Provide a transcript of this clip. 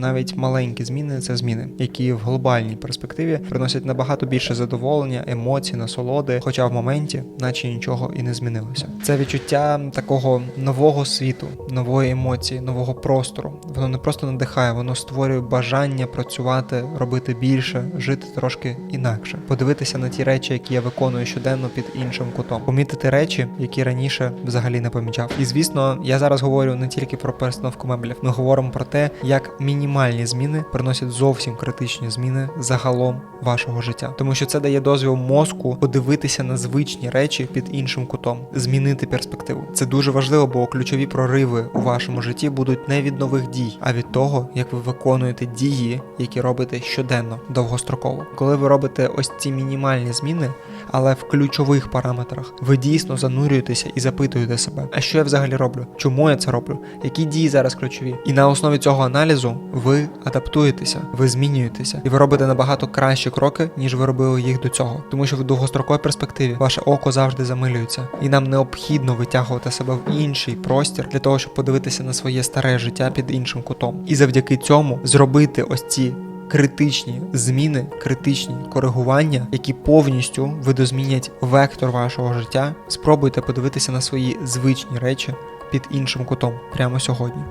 Навіть маленькі зміни це зміни, які в глобальній перспективі приносять набагато більше задоволення, емоцій, насолоди, хоча в моменті, наче нічого і не змінилося. Це відчуття такого нового світу, нової емоції, нового простору. Воно не просто надихає, воно створює бажання працювати, робити більше, жити трошки інакше, подивитися на ті речі, які я виконую щоденно під іншим кутом, помітити речі, які раніше взагалі не помічав. І звісно, я зараз говорю не тільки про перестановку меблів, ми говоримо про те, як мінімальні зміни приносять зовсім критичні зміни загалом вашого життя, тому що це дає дозвіл мозку подивитися на звичні речі під іншим кутом, змінити перспективу. Це дуже важливо, бо ключові прориви у вашому житті будуть не від нових дій, а від того, як ви виконуєте дії, які робите щоденно, довгостроково. Коли ви робите ось ці мінімальні зміни, але в ключових параметрах, ви дійсно занурюєтеся і запитуєте себе, а що я взагалі роблю? Чому я це роблю? Які дії зараз ключові? І на основі цього аналізу ви адаптуєтеся, ви змінюєтеся, і ви робите набагато кращі кроки, ніж ви робили їх до цього. Тому що в довгостроковій перспективі ваше око завжди замилюється, і нам необхідно витягувати себе в інший простір для того, щоб подивитися на своє старе життя під іншим кутом. І завдяки цьому зробити ось ці критичні зміни, критичні коригування, які повністю видозмінять вектор вашого життя. Спробуйте подивитися на свої звичні речі під іншим кутом прямо сьогодні.